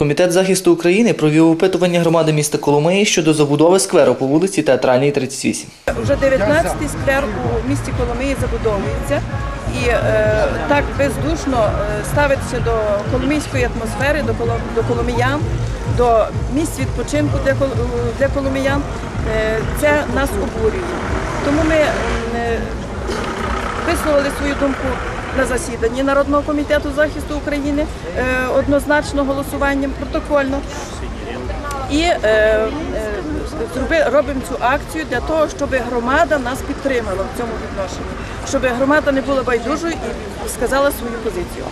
Комітет захисту України провів опитування громади міста Коломиї щодо забудови скверу по вулиці Театральній 38. Вже 19-й сквер у місті Коломиї забудовується. І е, так бездушно е, ставитися до коломийської атмосфери, до, до коломиян, до місць відпочинку для, для коломиян, е, це нас обурює. Тому ми е, висловили свою думку на засіданні Народного комітету захисту України е, однозначно голосуванням протокольно. І е, е, робимо цю акцію для того, щоб громада нас підтримала в цьому відношенні, щоб громада не була байдужою і сказала свою позицію.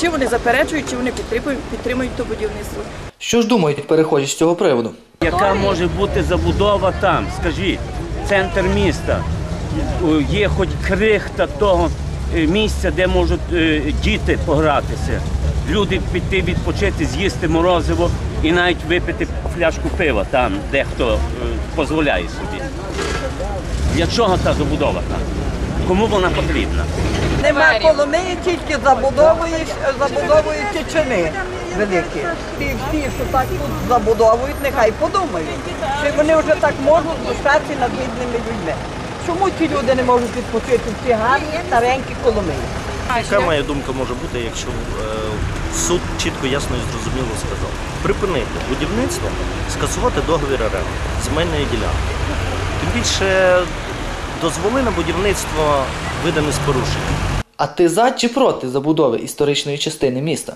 Чи вони заперечують, чи вони підтримують, підтримують то будівництво. Що ж думають перехожі з цього приводу? Яка може бути забудова там? Скажіть, центр міста. Є хоч крихта того місця, де можуть е, діти погратися, люди піти відпочити, з'їсти морозиво і навіть випити пляшку пива там, де хто е, дозволяє собі. Для чого та забудова там? Кому вона потрібна? Нема Коломиї, тільки забудовують, забудовують чини великі. Ті всі, що так тут забудовують, нехай подумають, чи вони вже так можуть знущатися над бідними людьми. Чому ті люди не можуть відпочити в ці гарні старенькі Коломиї? Яка моя думка може бути, якщо е, суд чітко, ясно і зрозуміло сказав? Припинити будівництво, скасувати договір оренди земельної ділянки. Тим більше дозволи на будівництво видані з порушенням. А ти за чи проти забудови історичної частини міста?